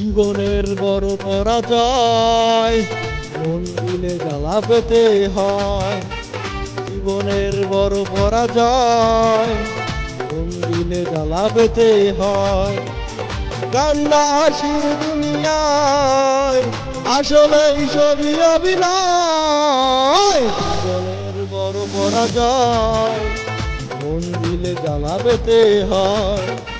জীবনের বড় পরাজয়, মন দিলে জ্বালা পেতে হয়। জীবনের বড় পরাজয়, মন দিলে জ্বালা পেতে হয়। কান্না হাসির দুনিয়ায়, আসলে সবই অভিনয়। জীবনের বড় পরাজয়, মন দিলে জ্বালা পেতে হয়।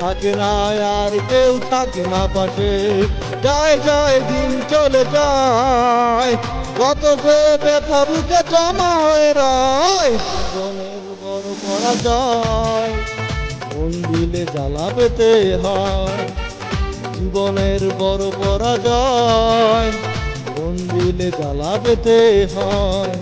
থাকে না, আর কেউ থাকে না পাশে। যায় যায়, দিন চলে যায়। কত যে ব্যথা বুকে জমা হয়ে রয় বড় পরাজয় মন দিলে জ্বালা পেতে হয়, জীবনের বড় পরাজয়। মন দিলে জ্বালা পেতে হয়।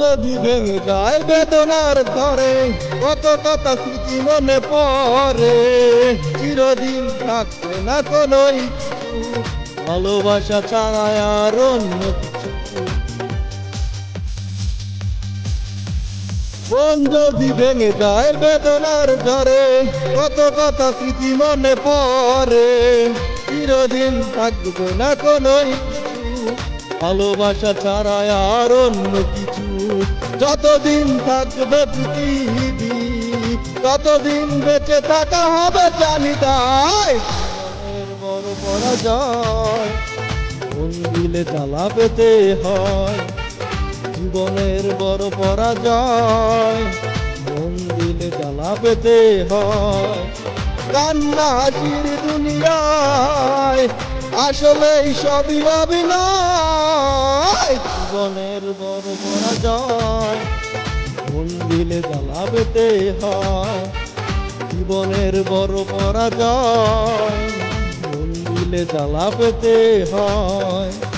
যদি ভেঙে যায় বেদনার ঘরে কত কথা স্মৃতি মনে পড়ে। চিরদিন থাকবে না ইচ্ছু, ভালোবাসা ছাড়া আর অন্য কিছু। যদি ভেঙে যায় বেদনার ঘরে কত কথা স্মৃতি মনে পড়ে। চিরদিন থাকবে না কোনো ভালোবাসা ছাড়া আর অন্য কিছু। যতদিন থাকবে পৃথিবী, ততদিন বেঁচে থাকা হবে জানি তাই। বড় পরাজয় মন দিলে জ্বালা পেতে হয়। জীবনের বড় পরাজয় মন দিলে জ্বালা পেতে হয়। কান্না হাসির দুনিয়ায় আসলে সবই অভিনয় জীবনের বড় পরাজয়। মন দিলে জ্বালা পেতে হয় জীবনের বড় পরাজয়। মন দিলে জ্বালা পেতে হয়